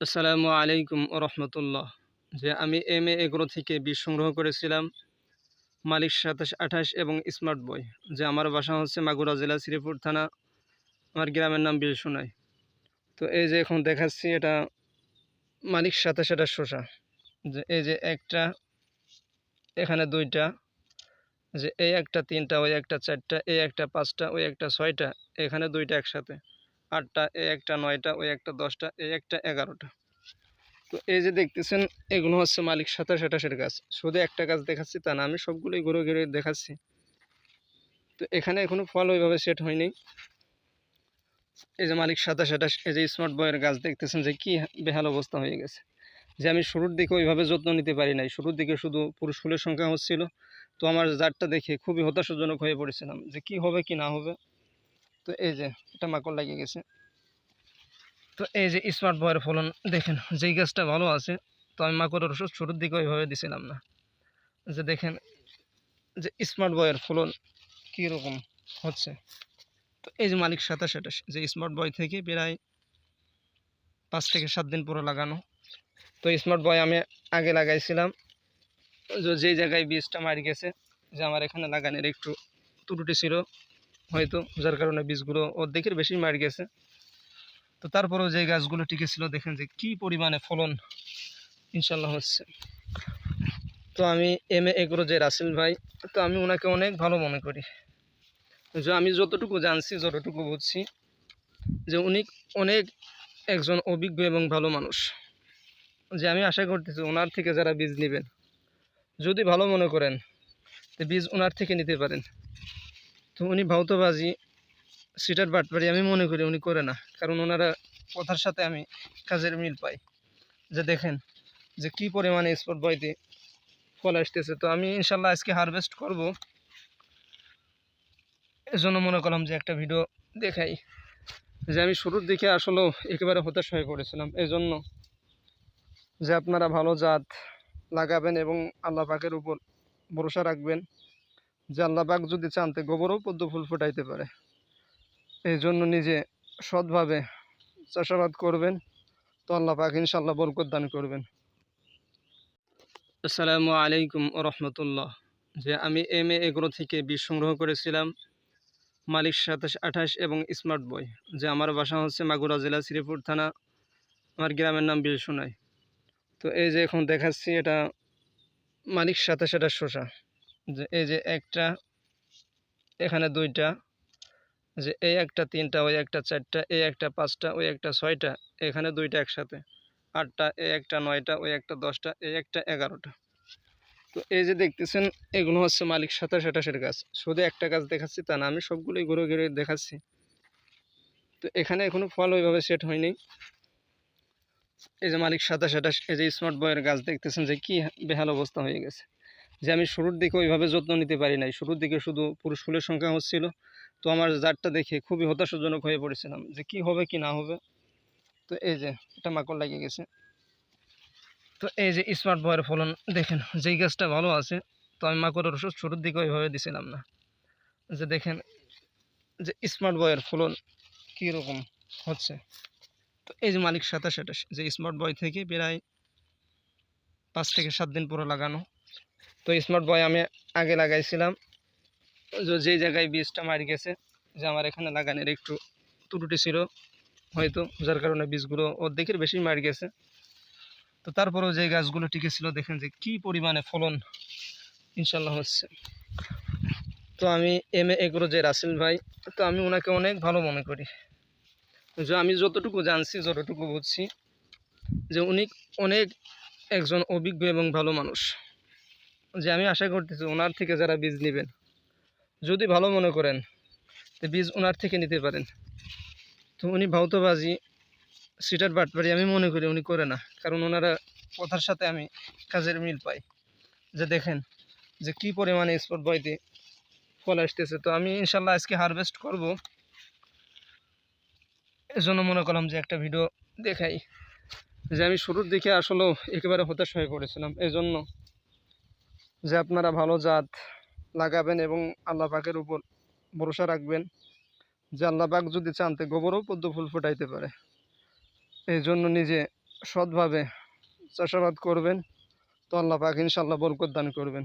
আসসালামু আলাইকুম রহমতুল্লাহ। যে আমি এম এ এগ্রো থেকে বীজ সংগ্রহ করেছিলাম, মালিক সাতাশ আঠাশ এবং স্মার্ট বয় যে আমার বাসা হচ্ছে মাগুরা জেলা, শ্রীপুর থানা, আমার গ্রামের নাম বিলসোনাই। তো এই যে এখন দেখাচ্ছি এটা মালিক সাতাশ আঠাশ শসা যে এই যে একটা, এখানে দুইটা, যে এই একটা তিনটা, ওই একটা চারটা, এই একটা পাঁচটা, ওই একটা ছয়টা, এখানে দুইটা একসাথে। আটটা এই একটা, নয়টা, ওই একটা, দশটা এই একটা, এগারোটা। তো এই যে দেখতেছেন, এগুলো হচ্ছে মালিক সাতাশ আঠাশের গাছ। শুধু একটা গাছ দেখাচ্ছি, তা না, আমি সবগুলোই ঘুরে ঘুরে দেখাচ্ছি। তো এখানে এখনও ফল ওইভাবে সেট হয়নি। এই যে মালিক সাতাশ আঠাশ, এই যে স্মার্ট বয়ের গাছ দেখতেছেন যে কি বেহাল অবস্থা হয়ে গেছে। যে আমি শুরুর দিকে ওইভাবে যত্ন নিতে পারি নাই। শুরুর দিকে শুধু পুরুষ ফুলের সংখ্যা হচ্ছিল। তো আমার জাতটা দেখে খুবই হতাশাজনক হয়ে পড়েছিলাম যে কি হবে কি না হবে। তো এই যে এটা মাকড় লাগিয়ে গেছে। তো এই যে স্মার্ট বয়ের ফলন দেখেন, যেই গাছটা ভালো আছে, তো আমি মাকড়ের ওষুধ শুরুর দিকে ওইভাবে দিছিলাম না। যে দেখেন, যে স্মার্ট বয়ের ফলন কীরকম হচ্ছে। তো এই যে মালিক সাতাশ আঠাশ, যে স্মার্ট বয় থেকে প্রায় পাঁচ থেকে সাত দিন পরে লাগানো। তো স্মার্ট বয় আমি আগে লাগাইছিলাম। যে জায়গায় বীজটা মারি গেছে, যে আমার এখানে লাগানোর একটু ত্রুটি ছিল হয়তো, যার কারণে বীজগুলো অর্ধেকের বেশি মারি গেছে। তো তারপরেও যে গাছগুলো টিকে ছিল দেখেন যে কি পরিমাণে ফলন ইনশাল্লাহ হচ্ছে। তো আমি এম এ এগ্রো যে রাসেল ভাই, তো আমি ওনাকে অনেক ভালো মনে করি। যে আমি যতটুকু জানছি, যতটুকু বুঝছি, যে উনি অনেক একজন অভিজ্ঞ এবং ভালো মানুষ। যে আমি আশা করতেছি ওনার থেকে যারা বীজ নেবেন, যদি ভালো মনে করেন বীজ ওনার থেকে নিতে পারেন। তো উনি ভাউতবাজি সিটার বাটবাড়ি আমি মনে করি উনি করে না। কারণ ওনারা কথার সাথে আমি কাজের মিল পাই। যে দেখেন যে কি পরিমাণে স্পট বয়তে ফল আসতেছে। তো আমি ইনশাল্লাহ আজকে হারভেস্ট করব। এজন্য মনে করলাম যে একটা ভিডিও দেখাই। যে আমি শুরুর দিকে আসলেও একেবারে হতাশ হয়ে পড়েছিলাম। এই জন্য যে আপনারা ভালো জাত লাগাবেন এবং আল্লাহ পাকের উপর ভরসা রাখবেন। আল্লাহ পাক যদি চানতে গোবরও পদ্ম ফুল ফোটাইতে পারে। এই জন্য নিজে সৎভাবে চাষাবাদ করবেন, তো আল্লাহ পাক ইনশাল্লাহ বরকত দান করবেন। আসসালামু আলাইকুম রহমতুল্লাহ। যে আমি এম এ এগ্রো থেকে বীজ সংগ্রহ করেছিলাম, মালিক সাতাশ আঠাশ এবং স্মার্ট বয় যে আমার বাসা হচ্ছে মাগুরা জেলা শ্রীপুর থানা, আমার গ্রামের নাম বিলসোনাই। তো এই যে এখন দেখাচ্ছি এটা মালিক সাতাশ আঠাশ শসা। যে এই যে একটা, এখানে দুইটা, যে এই একটা তিনটা, ওই একটা চারটা, এই একটা পাঁচটা, ওই একটা ছয়টা, এখানে দুইটা একসাথে। আটটা, এই একটা নয়টা, ওই একটা দশটা, এই একটা এগারোটা। তো এই যে দেখতেছেন, এগুলো হচ্ছে মালিক সাতাশ আঠাশের গাছ। শুধু একটা গাছ দেখাচ্ছি, তা না, আমি সবগুলোই ঘুরে ঘুরে দেখাচ্ছি। তো এখানে এখনও ফল ওইভাবে সেট হয়নি। এই যে মালিক সাতাশ আঠাশ, এই যে স্মার্ট বয়ের গাছ দেখতেছেন যে কি বেহাল অবস্থা হয়ে গেছে। যে আমি শুরুর দিকে ওইভাবে যত্ন নিতে পারি নাই। শুরুর দিকে শুধু পুরুষ ফুলের সংখ্যা হচ্ছিল। তো আমার জাতটা দেখে খুবই হতাশাজনক হয়ে পড়েছিলাম যে কি হবে, কি না হবে। তো এই যে, এটা মাকড় লাগিয়ে গেছে। তো এই যে স্মার্ট বয়ের ফলন দেখেন, যেই গাছটা ভালো আছে, তো আমি মাকড়ের ওষুধ শুরুর দিকে ওইভাবে দিছিলাম না। যে দেখেন, যে স্মার্ট বয়ের ফলন কীরকম হচ্ছে। তো এই যে মালিক সাতাশ আঠাশ, যে স্মার্ট বয় থেকে প্রায় পাঁচ থেকে সাত দিন পরে লাগানো। তো স্মার্ট বয় আমি আগে লাগাইছিলাম। যে জায়গায় বীজটা মারি গেছে, যে আমার এখানে লাগানোর একটু ত্রুটি ছিল, হয়তো যার কারণে বীজগুলো অর্ধেকের বেশি মারি গেছে। তো তারপরেও যে গাছগুলো টিকে ছিল দেখেন যে কি পরিমাণে ফলন ইনশাল্লাহ হচ্ছে। তো আমি এম এ এগ্রো যে রাসেল ভাই, তো আমি ওনাকে অনেক ভালো মনে করি। যে আমি যতটুকু জানছি, যতটুকু বুঝছি, যে উনি অনেক একজন অভিজ্ঞ এবং ভালো মানুষ। যে আমি আশা করতেছি ওনার থেকে যারা বীজ নেবেন, যদি ভালো মনে করেন তো বীজ ওনার থেকে নিতে পারেন। তো উনি ভাউতবাজি সিটার বাটবাড়ি আমি মনে করি উনি করে না, কারণ ওনারা কথার সাথে আমি কাজের মিল পাই। যে দেখেন যে কি পরিমাণে স্পট বয়তে ফল আসতেছে। তো আমি ইনশাল্লাহ আজকে হারভেস্ট করব। এজন্য মনে করলাম যে একটা ভিডিও দেখাই। যে আমি শুরুর দিকে আসলেও একেবারে হতাশ হয়ে পড়েছিলাম। এই জন্য যে আপনারা ভালো জাত লাগাবেন এবং আল্লাহ পাকের উপর ভরসা রাখবেন যে আল্লাহ পাক যদি চানতে গোবরও পদ্ম ফুল ফোটাইতে পারে। এই জন্য নিজে সৎভাবে চাষাবাদ করবেন, তো আল্লাহ পাক ইনশাল্লাহ বরকত দান করবেন।